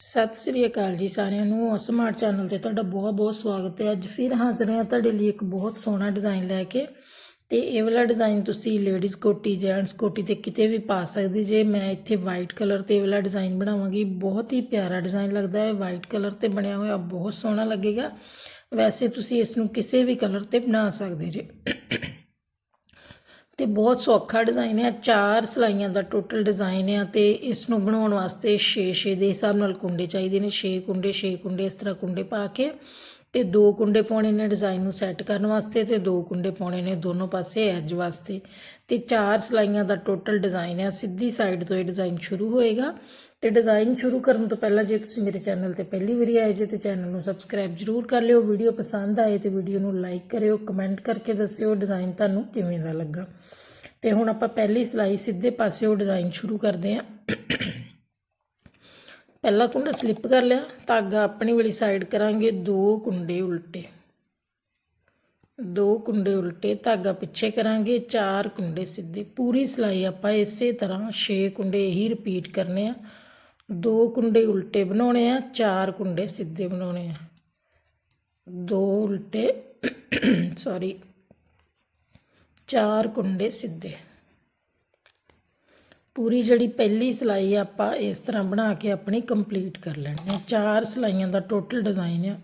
ਸਤਿ ਸ੍ਰੀ ਅਕਾਲ ਜੀ ਸਾਰਿਆਂ ਨੂੰ। ਸਮਾਰਟ ਚੈਨਲ ਤੇ ਤੁਹਾਡਾ ਬਹੁਤ ਬਹੁਤ ਸਵਾਗਤ ਹੈ। ਅੱਜ ਫਿਰ ਹਾਜ਼ਰ ਹਾਂ ਤੁਹਾਡੇ ਲਈ ਇੱਕ ਬਹੁਤ ਸੋਹਣਾ ਡਿਜ਼ਾਈਨ ਲੈ ਕੇ। ਤੇ ਇਹ ਵਾਲਾ ਡਿਜ਼ਾਈਨ ਤੁਸੀਂ ਲੇਡੀਜ਼ ਕੋਟੀ ਜੈਂਟਸ ਕੋਟੀ ਤੇ ਕਿਤੇ ਵੀ ਪਾ ਸਕਦੇ ਜੇ। ਮੈਂ ਇੱਥੇ ਵਾਈਟ ਕਲਰ ਤੇ ਇਹ ਵਾਲਾ ਡਿਜ਼ਾਈਨ ਬਣਾਵਾਂਗੀ। ਬਹੁਤ ਹੀ ਪਿਆਰਾ ਡਿਜ਼ਾਈਨ ਲੱਗਦਾ ਹੈ। ਵਾਈਟ ਕਲਰ ਤੇ ਬਣਿਆ ਹੋਇਆ ਬਹੁਤ ਸੋਹਣਾ ਲੱਗੇਗਾ। ਵੈਸੇ ਤੁਸੀਂ ਇਸ ਨੂੰ ਕਿਸੇ ਵੀ ਕਲਰ ਤੇ ਬਣਾ ਸਕਦੇ ਜੇ। ਤੇ ਬਹੁਤ ਸੌਖਾ ਡਿਜ਼ਾਈਨ ਹੈ। ਚਾਰ ਸਲਾਈਆਂ ਦਾ ਟੋਟਲ ਡਿਜ਼ਾਈਨ ਹੈ ਤੇ ਇਸ ਨੂੰ ਬਣਾਉਣ ਵਾਸਤੇ 6-6 ਦੇ ਹਿਸਾਬ ਨਾਲ ਕੁੰਡੇ ਚਾਹੀਦੇ ਨੇ। 6 ਕੁੰਡੇ 6 ਕੁੰਡੇ ਇਸ ਤਰ੍ਹਾਂ ਕੁੰਡੇ ਪਾ ਕੇ ਤੇ ਦੋ ਕੁੰਡੇ ਪਾਉਣੇ ਨੇ ਡਿਜ਼ਾਈਨ ਨੂੰ ਸੈੱਟ ਕਰਨ ਵਾਸਤੇ ਤੇ ਦੋ ਕੁੰਡੇ ਪਾਉਣੇ ਨੇ ਦੋਨੋਂ ਪਾਸੇ ਐਜ ਵਾਸਤੇ। ਤੇ ਚਾਰ ਸਲਾਈਆਂ ਦਾ ਟੋਟਲ ਡਿਜ਼ਾਈਨ ਹੈ। ਸਿੱਧੀ ਸਾਈਡ ਤੋਂ ਇਹ ਡਿਜ਼ਾਈਨ ਸ਼ੁਰੂ ਹੋਏਗਾ। ਤੇ ਡਿਜ਼ਾਈਨ ਸ਼ੁਰੂ ਕਰਨ ਤੋਂ ਪਹਿਲਾਂ ਜੇ ਤੁਸੀਂ ਮੇਰੇ ਚੈਨਲ ਤੇ ਪਹਿਲੀ ਵਾਰੀ ਆਏ ਜੇ ਤੇ ਚੈਨਲ ਨੂੰ ਸਬਸਕ੍ਰਾਈਬ ਜਰੂਰ ਕਰ ਲਿਓ। ਵੀਡੀਓ ਪਸੰਦ ਆਏ ਤੇ ਵੀਡੀਓ ਨੂੰ ਲਾਈਕ ਕਰਿਓ, ਕਮੈਂਟ ਕਰਕੇ ਦੱਸਿਓ ਡਿਜ਼ਾਈਨ ਤੁਹਾਨੂੰ ਕਿਵੇਂ ਦਾ ਲੱਗਾ। ਤੇ ਹੁਣ ਆਪਾਂ ਪਹਿਲੀ ਸਲਾਈ ਸਿੱਧੇ ਪਾਸਿਓਂ ਡਿਜ਼ਾਈਨ ਸ਼ੁਰੂ ਕਰਦੇ ਹਾਂ। ਪਹਿਲਾ ਕੁੰਡਾ ਸਲਿੱਪ ਕਰ ਲਿਆ ਧਾਗਾ ਆਪਣੀ ਵਾਲੀ ਸਾਈਡ ਕਰਾਂਗੇ, ਦੋ ਕੁੰਡੇ ਉਲਟੇ। ਦੋ ਕੁੰਡੇ ਉਲਟੇ ਧਾਗਾ ਪਿੱਛੇ ਕਰਾਂਗੇ, ਚਾਰ ਕੁੰਡੇ ਸਿੱਧੇ। ਪੂਰੀ ਸਲਾਈ ਆਪਾਂ ਇਸੇ ਤਰ੍ਹਾਂ 6 ਕੁੰਡੇ ਹੀ ਰਿਪੀਟ ਕਰਨੇ ਆ। ਦੋ ਕੁੰਡੇ ਉਲਟੇ ਬਣਾਉਣੇ ਆ, ਚਾਰ ਕੁੰਡੇ ਸਿੱਧੇ ਬਣਾਉਣੇ ਆ। ਦੋ ਉਲਟੇ ਸੌਰੀ ਚਾਰ ਕੁੰਡੇ ਸਿੱਧੇ। ਪੂਰੀ ਜਿਹੜੀ ਪਹਿਲੀ ਸਿਲਾਈ ਆ, ਆਪਾਂ ਇਸ ਤਰ੍ਹਾਂ ਬਣਾ ਕੇ ਆਪਣੀ ਕੰਪਲੀਟ ਕਰ ਲੈਣੀ ਹੈ। ਚਾਰ ਸਿਲਾਈਆਂ ਦਾ ਟੋਟਲ ਡਿਜ਼ਾਈਨ ਆ।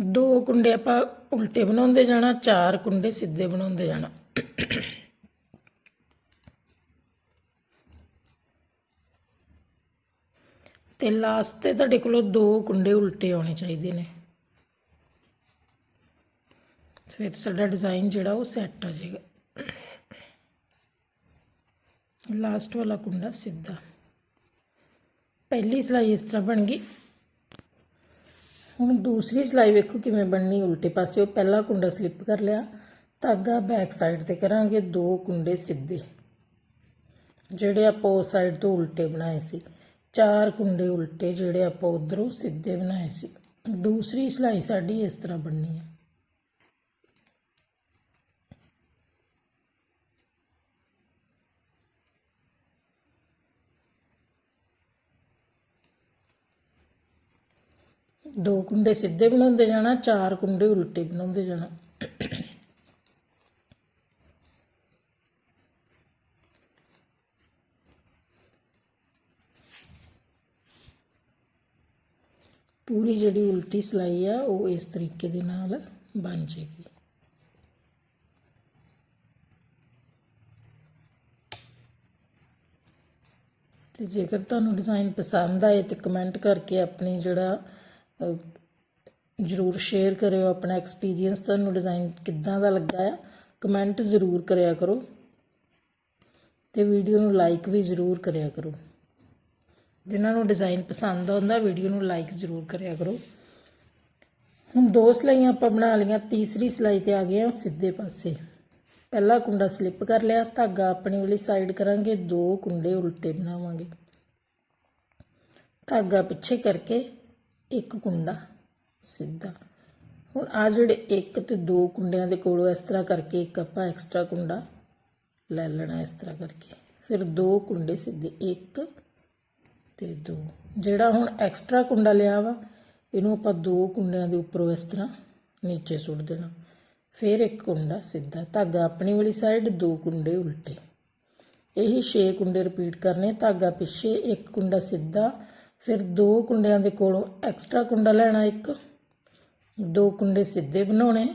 ਦੋ ਕੁੰਡੇ ਆਪਾਂ ਉਲਟੇ ਬਣਾਉਂਦੇ ਜਾਣਾ, ਚਾਰ ਕੁੰਡੇ ਸਿੱਧੇ ਬਣਾਉਂਦੇ ਜਾਣਾ। ਤੇ ਲਾਸਟ ਤੇ ਤੁਹਾਡੇ ਕੋਲੋਂ ਦੋ ਕੁੰਡੇ ਉਲਟੇ ਆਉਣੇ ਚਾਹੀਦੇ ਨੇ। ਫਿਰ ਸਾਡਾ ਡਿਜ਼ਾਈਨ ਜਿਹੜਾ ਉਹ ਸੈੱਟ ਆ ਜਾਏਗਾ। ਲਾਸਟ ਵਾਲਾ ਕੁੰਡਾ ਸਿੱਧਾ ਪਹਿਲੀ ਸਲਾਈ ਇਸ ਤਰ੍ਹਾਂ ਬਣ ਗਈ ਹੁਣ ਦੂਸਰੀ ਸਲਾਈ ਵੇਖੋ ਕਿਵੇਂ ਬਣਨੀ ਉਲਟੇ ਪਾਸੇ ਉਹ ਪਹਿਲਾ ਕੁੰਡਾ ਸਲਿੱਪ ਕਰ ਲਿਆ ਧਾਗਾ ਬੈਕ ਸਾਈਡ ਤੇ ਕਰਾਂਗੇ ਦੋ ਕੁੰਡੇ ਸਿੱਧੇ ਜਿਹੜੇ ਆਪਾਂ ਉਸ ਸਾਈਡ ਤੋਂ ਉਲਟੇ ਬਣਾਏ ਸੀ ਚਾਰ ਕੁੰਡੇ ਉਲਟੇ ਜਿਹੜੇ ਆਪਾਂ ਉਧਰੋਂ ਸਿੱਧੇ ਬਣਾਏ ਸੀ ਦੂਸਰੀ ਸਲਾਈ ਸਾਡੀ ਇਸ ਤਰ੍ਹਾਂ ਬਣਨੀ ਹੈ ਦੋ ਕੁੰਡੇ ਸਿੱਧੇ ਬਣਾਉਂਦੇ ਜਾਣਾ, ਚਾਰ ਕੁੰਡੇ ਉਲਟੇ ਬਣਾਉਂਦੇ ਜਾਣਾ। ਪੂਰੀ ਜਿਹੜੀ ਉਲਟੀ ਸਲਾਈ ਆ, ਉਹ ਇਸ ਤਰੀਕੇ ਦੇ ਨਾਲ ਬਣ ਜੇਗੀ ਤੇ ਜੇਕਰ ਤੁਹਾਨੂੰ ਡਿਜ਼ਾਈਨ ਪਸੰਦ ਆਏ ਤੇ ਕਮੈਂਟ ਕਰਕੇ ਆਪਣੀ ਜਿਹੜਾ ਜ਼ਰੂਰ ਸ਼ੇਅਰ ਕਰਿਓ ਆਪਣਾ ਐਕਸਪੀਰੀਅੰਸ ਤੁਹਾਨੂੰ ਡਿਜ਼ਾਈਨ ਕਿੱਦਾਂ ਦਾ ਲੱਗਾ ਆ ਕਮੈਂਟ ਜ਼ਰੂਰ ਕਰਿਆ ਕਰੋ ਤੇ ਵੀਡੀਓ ਨੂੰ ਲਾਈਕ ਵੀ ਜ਼ਰੂਰ ਕਰਿਆ ਕਰੋ। ਜਿਨ੍ਹਾਂ ਨੂੰ ਡਿਜ਼ਾਈਨ ਪਸੰਦ ਆਉਂਦਾ ਵੀਡੀਓ ਨੂੰ ਲਾਈਕ ਜ਼ਰੂਰ ਕਰਿਆ ਕਰੋ। ਹੁਣ ਦੋ ਸਲਾਈਆਂ ਆਪਾਂ ਬਣਾ ਲਈਆਂ, ਤੀਸਰੀ ਸਲਾਈ ਤੇ ਆ ਗਏ ਹਾਂ ਸਿੱਧੇ ਪਾਸੇ। ਪਹਿਲਾ ਕੁੰਡਾ ਸਲਿੱਪ ਕਰ ਲਿਆ, ਧਾਗਾ ਆਪਣੀ ਵਾਲੀ ਸਾਈਡ ਕਰਾਂਗੇ, ਦੋ ਕੁੰਡੇ ਉਲਟੇ ਬਣਾਵਾਂਗੇ। ਧਾਗਾ ਪਿੱਛੇ ਕਰਕੇ ਇੱਕ ਕੁੰਡਾ ਸਿੱਧਾ। ਹੁਣ ਆ ਜਿਹੜੇ ਇੱਕ ਤੇ ਦੋ ਕੁੰਡਿਆਂ ਦੇ ਕੋਲੋਂ ਇਸ ਤਰ੍ਹਾਂ ਕਰਕੇ ਇੱਕ ਆਪਾਂ ਐਕਸਟਰਾ ਕੁੰਡਾ ਲੈ ਲੈਣਾ ਇਸ ਤਰ੍ਹਾਂ ਕਰਕੇ। ਫਿਰ ਦੋ ਕੁੰਡੇ ਸਿੱਧੇ, ਇੱਕ ਤੇ ਦੋ। ਜਿਹੜਾ ਹੁਣ ਐਕਸਟਰਾ ਕੁੰਡਾ ਲਿਆ ਵਾ, ਇਹਨੂੰ ਆਪਾਂ ਦੋ ਕੁੰਡਿਆਂ ਦੇ ਉੱਪਰੋਂ ਇਸ ਤਰ੍ਹਾਂ ਨੀਚੇ ਸੁੱਟ ਦੇਣਾ। ਫਿਰ ਇੱਕ ਕੁੰਡਾ ਸਿੱਧਾ। ਧਾਗਾ ਆਪਣੀ ਵਾਲੀ ਸਾਈਡ ਦੋ ਕੁੰਡੇ ਉਲਟੇ। ਇਹੀ 6 ਕੁੰਡੇ ਰਿਪੀਟ ਕਰਨੇ। ਧਾਗਾ ਪਿੱਛੇ ਇੱਕ ਕੁੰਡਾ ਸਿੱਧਾ ਫਿਰ ਦੋ ਕੁੰਡਿਆਂ ਦੇ ਕੋਲੋਂ ਐਕਸਟਰਾ ਕੁੰਡਾ ਲੈਣਾ ਇੱਕ। ਦੋ ਕੁੰਡੇ ਸਿੱਧੇ ਬਣਾਉਣੇ।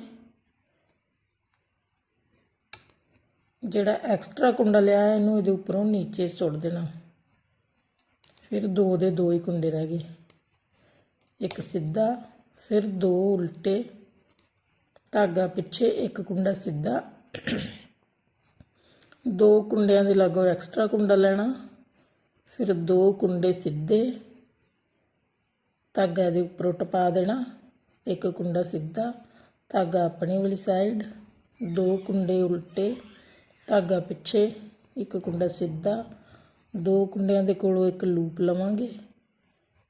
ਜਿਹੜਾ ਐਕਸਟਰਾ ਕੁੰਡਾ ਲਿਆ ਇਹਨੂੰ ਇਹਦੇ ਉੱਪਰੋਂ ਨੀਚੇ ਸੁੱਟ ਦੇਣਾ। ਫਿਰ ਦੋ ਦੇ ਦੋ ਹੀ ਕੁੰਡੇ ਰਹਿ ਗਏ। ਇੱਕ ਸਿੱਧਾ, ਫਿਰ ਦੋ ਉਲਟੇ। ਧਾਗਾ ਪਿੱਛੇ ਇੱਕ ਕੁੰਡਾ ਸਿੱਧਾ। ਦੋ ਕੁੰਡਿਆਂ ਦੇ ਲਾਗੋ ਐਕਸਟਰਾ ਕੁੰਡਾ ਲੈਣਾ। ਫਿਰ ਦੋ ਕੁੰਡੇ ਸਿੱਧੇ। ਧਾਗਾ ਦੇ ਉੱਪਰੋਂ ਟਪਾ ਦੇਣਾ, ਇੱਕ ਕੁੰਡਾ ਸਿੱਧਾ, ਧਾਗਾ ਆਪਣੀ ਵਾਲੀ ਸਾਈਡ ਦੋ ਕੁੰਡੇ ਉਲਟੇ, ਧਾਗਾ ਪਿੱਛੇ, ਇੱਕ ਕੁੰਡਾ ਸਿੱਧਾ, ਦੋ ਕੁੰਡਿਆਂ ਦੇ ਕੋਲੋਂ ਇੱਕ ਲੂਪ ਲਵਾਂਗੇ,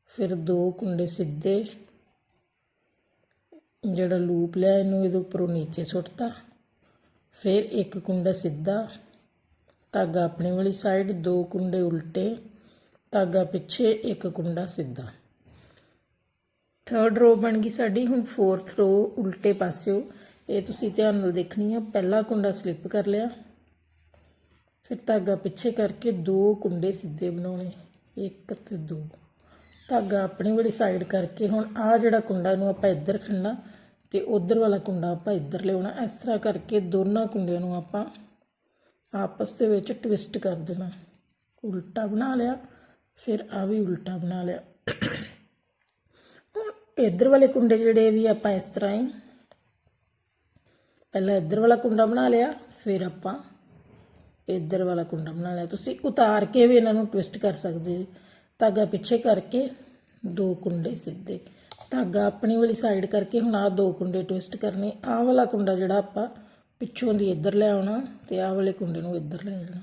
ਫਿਰ ਦੋ ਕੁੰਡੇ ਸਿੱਧੇ, ਜਿਹੜਾ ਲੂਪ ਲਿਆ ਇਹਨੂੰ ਇਹਦੇ ਉੱਪਰੋਂ ਨੀਚੇ ਸੁੱਟਤਾ, ਫਿਰ ਇੱਕ ਕੁੰਡਾ ਸਿੱਧਾ, ਧਾਗਾ ਆਪਣੀ ਵਾਲੀ ਸਾਈਡ ਦੋ ਕੁੰਡੇ ਉਲਟੇ, ਧਾਗਾ ਪਿੱਛੇ, ਇੱਕ ਕੁੰਡਾ ਸਿੱਧਾ। ਥਰਡ ਰੋ ਬਣ ਗਈ ਸਾਡੀ, ਹੁਣ ਫੋਰਥ ਰੋ ਉਲਟੇ ਪਾਸਿਓ। ਇਹ ਤੁਸੀਂ ਧਿਆਨ ਨਾਲ ਦੇਖਣੀ ਆ, ਪਹਿਲਾ ਕੁੰਡਾ ਸਲਿੱਪ ਕਰ ਲਿਆ। ਫਿਰ ਧਾਗਾ ਪਿੱਛੇ ਕਰਕੇ ਦੋ ਕੁੰਡੇ ਸਿੱਧੇ ਬਣਾਉਣੇ, ਇੱਕ ਤੇ ਦੋ। ਧਾਗਾ ਆਪਣੀ ਵਾਲੀ ਸਾਈਡ ਕਰਕੇ, ਹੁਣ ਆ ਜਿਹੜਾ ਕੁੰਡਾ ਨੂੰ ਆਪਾਂ ਇੱਧਰ ਖੰਨਾ ਤੇ ਉਧਰ ਵਾਲਾ ਕੁੰਡਾ ਆਪਾਂ ਇੱਧਰ ਲਿਆਉਣਾ, ਇਸ ਤਰ੍ਹਾਂ ਕਰਕੇ ਦੋਨਾਂ ਕੁੰਡਿਆਂ ਨੂੰ ਆਪਾਂ ਆਪਸ ਦੇ ਵਿੱਚ ਟਵਿਸਟ ਕਰ ਦੇਣਾ। ਉਲਟਾ ਬਣਾ ਲਿਆ, ਫਿਰ ਆ ਵੀ ਉਲਟਾ ਬਣਾ ਲਿਆ। ਇੱਧਰ ਵਾਲੇ ਕੁੰਡੇ ਜਿਹੜੇ ਵੀ ਆਪਾਂ ਇਸ ਤਰ੍ਹਾਂ ਹੀ ਪਹਿਲਾਂ ਇੱਧਰ ਵਾਲਾ ਕੁੰਡਾ ਬਣਾ ਲਿਆ, ਫਿਰ ਆਪਾਂ ਇੱਧਰ ਵਾਲਾ ਕੁੰਡਾ ਬਣਾ ਲਿਆ। ਤੁਸੀਂ ਉਤਾਰ ਕੇ ਵੀ ਇਹਨਾਂ ਨੂੰ ਟਵਿਸਟ ਕਰ ਸਕਦੇ ਜੀ ਧਾਗਾ ਪਿੱਛੇ ਕਰਕੇ ਦੋ ਕੁੰਡੇ ਸਿੱਧੇ। ਧਾਗਾ ਆਪਣੀ ਵਾਲੀ ਸਾਈਡ ਕਰਕੇ ਹੁਣ ਆਹ ਦੋ ਕੁੰਡੇ ਟਵਿਸਟ ਕਰਨੇ। ਆਹ ਵਾਲਾ ਕੁੰਡਾ ਜਿਹੜਾ ਆਪਾਂ ਪਿੱਛੋਂ ਦੀ ਇੱਧਰ ਲੈ ਆਉਣਾ ਤੇ ਆਹ ਵਾਲੇ ਕੁੰਡੇ ਨੂੰ ਇੱਧਰ ਲੈ ਜਾਣਾ।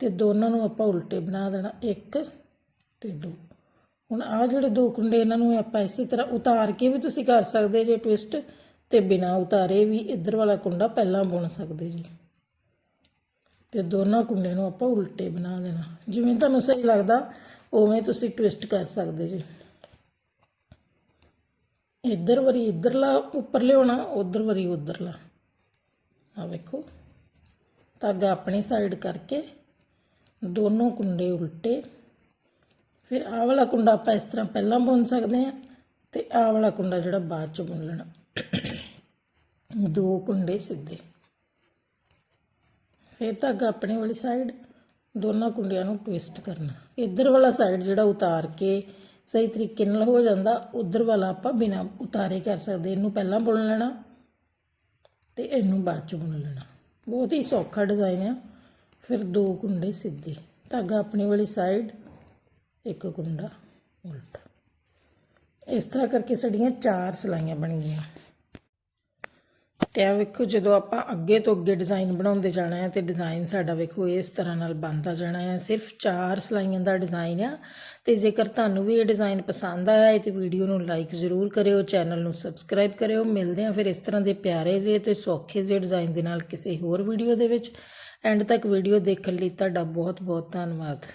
ਤੇ ਦੋਨਾਂ ਨੂੰ ਆਪਾਂ ਉਲਟੇ ਬਣਾ ਦੇਣਾ, ਇੱਕ ਤੇ ਦੋ। ਹੁਣ ਆਹ ਜਿਹੜੇ ਦੋ ਕੁੰਡੇ ਇਹਨਾਂ ਨੂੰ ਆਪਾਂ ਇਸੇ ਤਰ੍ਹਾਂ ਉਤਾਰ ਕੇ ਵੀ ਤੁਸੀਂ ਕਰ ਸਕਦੇ ਜੇ ਟਵਿਸਟ ਤੇ ਬਿਨਾ ਉਤਾਰੇ ਵੀ ਇੱਧਰ ਵਾਲਾ ਕੁੰਡਾ ਪਹਿਲਾਂ ਬੁਣ ਸਕਦੇ ਜੀ। ਤੇ ਦੋਨਾਂ ਕੁੰਡਿਆਂ ਨੂੰ ਆਪਾਂ ਉਲਟੇ ਬਣਾ ਦੇਣਾ। ਜਿਵੇਂ ਤੁਹਾਨੂੰ ਸਹੀ ਲੱਗਦਾ, ਉਵੇਂ ਤੁਸੀਂ ਟਵਿਸਟ ਕਰ ਸਕਦੇ ਜੀ। ਇੱਧਰ ਵਰੀ ਇੱਧਰਲਾ ਉੱਪਰ ਲਿਆਉਣਾ, ਉਧਰ ਵਰੀ ਉਧਰਲਾ। ਆ ਵੇਖੋ, ਧਾਗਾ ਆਪਣੀ ਸਾਈਡ ਕਰਕੇ ਦੋਨੋਂ ਕੁੰਡੇ ਉਲਟੇ। ਫਿਰ ਆਹ ਵਾਲਾ ਕੁੰਡਾ ਆਪਾਂ ਇਸ ਤਰ੍ਹਾਂ ਪਹਿਲਾਂ ਬੁਣ ਸਕਦੇ ਹਾਂ ਤੇ ਆਹ ਵਾਲਾ ਕੁੰਡਾ ਜਿਹੜਾ ਬਾਅਦ ਚ ਬੁਣ ਲੈਣਾ। ਦੋ ਕੁੰਡੇ ਸਿੱਧੇ। ਫਿਰ ਧਾਗਾ ਆਪਣੇ ਵਾਲੀ ਸਾਈਡ ਦੋਨਾਂ ਕੁੰਡਿਆਂ ਨੂੰ ਟਵਿਸਟ ਕਰਨਾ। ਇੱਧਰ ਵਾਲਾ ਸਾਈਡ ਜਿਹੜਾ ਉਤਾਰ ਕੇ ਸਹੀ ਤਰੀਕੇ ਨਾਲ ਹੋ ਜਾਂਦਾ, ਉਧਰ ਵਾਲਾ ਆਪਾਂ ਬਿਨਾ ਉਤਾਰੇ ਕਰ ਸਕਦੇ। ਇਹਨੂੰ ਪਹਿਲਾਂ ਬੁਣ ਲੈਣਾ ਤੇ ਇਹਨੂੰ ਬਾਅਦ ਚ ਬੁਣ ਲੈਣਾ। ਬਹੁਤ ਹੀ ਸੌਖਾ ਡਿਜ਼ਾਈਨ ਆ। ਫਿਰ ਦੋ ਕੁੰਡੇ ਸਿੱਧੇ। ਧਾਗਾ ਆਪਣੇ ਵਾਲੀ ਸਾਈਡ ਇੱਕ ਕੁੰਡਾ ਉਲਟਾ। ਇਸ ਤਰ੍ਹਾਂ ਕਰਕੇ ਸਾਡੀਆਂ ਚਾਰ ਸਲਾਈਆਂ ਬਣ ਗਈਆਂ। ਤੇ ਆ ਵੇਖੋ, ਜਦੋਂ ਆਪਾਂ ਅੱਗੇ ਤੋਂ ਅੱਗੇ ਡਿਜ਼ਾਈਨ ਬਣਾਉਂਦੇ ਜਾਣਾ ਹੈ ਤੇ ਡਿਜ਼ਾਈਨ ਸਾਡਾ ਵੇਖੋ ਇਸ ਤਰ੍ਹਾਂ ਨਾਲ ਬਣਦਾ ਜਾਣਾ ਹੈ। ਸਿਰਫ ਚਾਰ ਸਲਾਈਆਂ ਦਾ ਡਿਜ਼ਾਈਨ ਆ ਤੇ ਜੇਕਰ ਤੁਹਾਨੂੰ ਵੀ ਇਹ ਡਿਜ਼ਾਈਨ ਪਸੰਦ ਆਇਆ ਹੈ ਤੇ ਵੀਡੀਓ ਨੂੰ ਲਾਈਕ ਜ਼ਰੂਰ ਕਰਿਓ, ਚੈਨਲ ਨੂੰ ਸਬਸਕ੍ਰਾਈਬ ਕਰਿਓ। ਮਿਲਦੇ ਆ ਫਿਰ ਇਸ ਤਰ੍ਹਾਂ ਦੇ ਪਿਆਰੇ ਜਿਹੇ ਤੇ ਸੌਖੇ ਜਿਹੇ ਡਿਜ਼ਾਈਨ ਦੇ ਨਾਲ ਕਿਸੇ ਹੋਰ ਵੀਡੀਓ ਦੇ ਵਿੱਚ। ਐਂਡ ਤੱਕ ਵੀਡੀਓ ਦੇਖਣ ਲਈ ਤੁਹਾਡਾ ਬਹੁਤ ਬਹੁਤ ਧੰਨਵਾਦ।